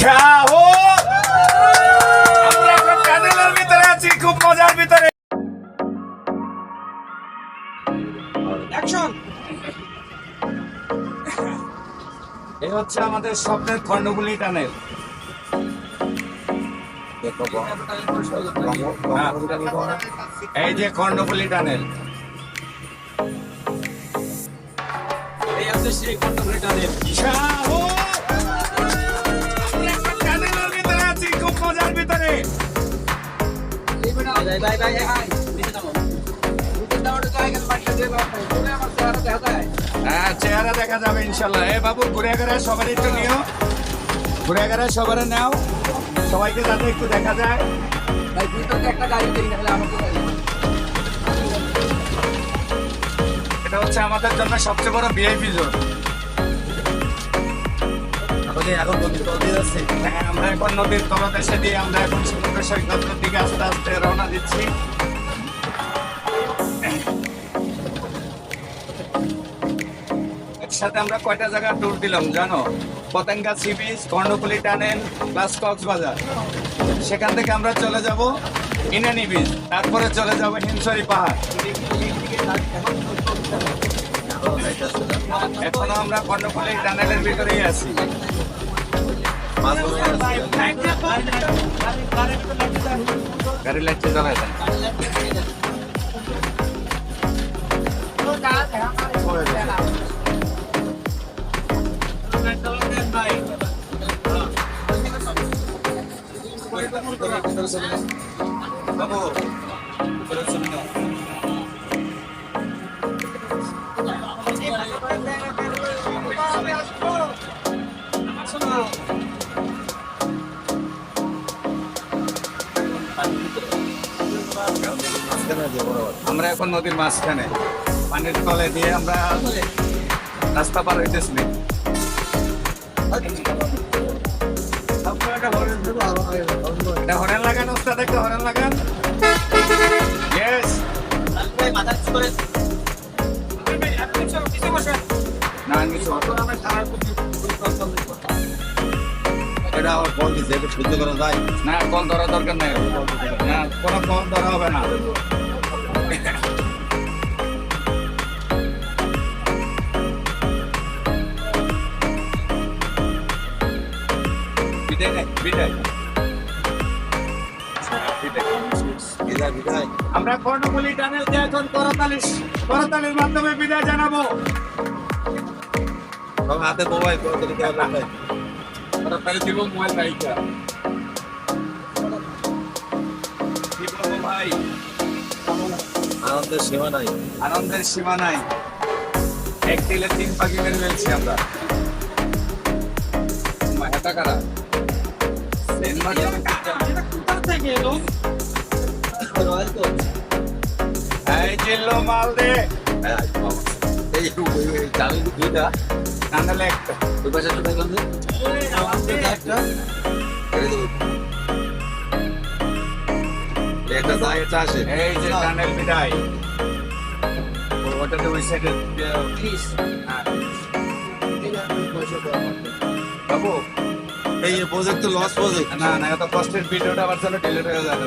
যাও আমরা এখন টানেলের ভিতরে আছি খুব মজার ভিতরে। এই হচ্ছে আমাদের স্বপ্নের কর্ণগুলি টানেল। এই যে কর্ণফুলি টানেল। যাও আমরা হ্যাঁ চেহারা দেখা যাবে ইনশাল্লাহ। এ বাবু ঘুরে ঘুরে সবার একটু নিও। ঘুরে ঘুরে সবার নাও। সবাইকে যাতে একটু দেখা যায়। এটা হচ্ছে আমাদের জন্য সবচেয়ে বড় ভিআইপি জোন। এখন নদীর তল দিয়ে যাচ্ছে হ্যাঁ আমরা এখন নদীর তলদেশে দিয়ে আমরা এখন সমুদ্র সৈকতের দিকে আস্তে আস্তে রওনা দিচ্ছি। একসাথে আমরা কয়টা জায়গা ট্যুর দিলাম জানো? Patenga sea beach, Karnaphuli tunnel, plus Cox's Bazar. সেখান থেকে আমরা চলে যাব ইনানি বিচ, তারপরে চলে যাব হিমসরি পাহাড়। এখনও আমরা কর্ণফুলি টানেলের ভিতরেই আছি। গাড়ি লাইটটা জ্বালায় দেন। বাবু আমরা এখন নদীর মাঝখানে, পানির তলে দিয়ে আমরা রাস্তা পার হইতেছি। এটা হরেন লাগান লাগান। না। এটা আমার ফোন দিচ্ছে সহ্য করা যায়? না কল দরকার নেই। না কোনো কল ধরা হবে না। আমরা কর্ণফুলি টানেলকে এখন করতালিশ করতালির মাধ্যমে বিদায় জানাব। সব হাতে মোবাইল করে যাবে করতালি দিব মোবাইল বাইকা কি বলব ভাই আনন্দের সীমা নাই। আনন্দের সীমা নাই। এক দিলে তিন পাখি মেরে ফেলছি আমরা। মাথাটা কারা? এই জিল্লো মাল দে। হ্যাঁ, ওই দুইটা নাহলে একটা ওই পাশে একটা দেখলাম একটা। একটা যায় আসে এই যে টানেল বিদায় ওটাতে ওই সাইডে বাবু এই প্রজেক্ট তো লস প্রজেক্ট না না এত কষ্টের ভিডিওটা আবার চলো ডিলিট হয়ে যাবে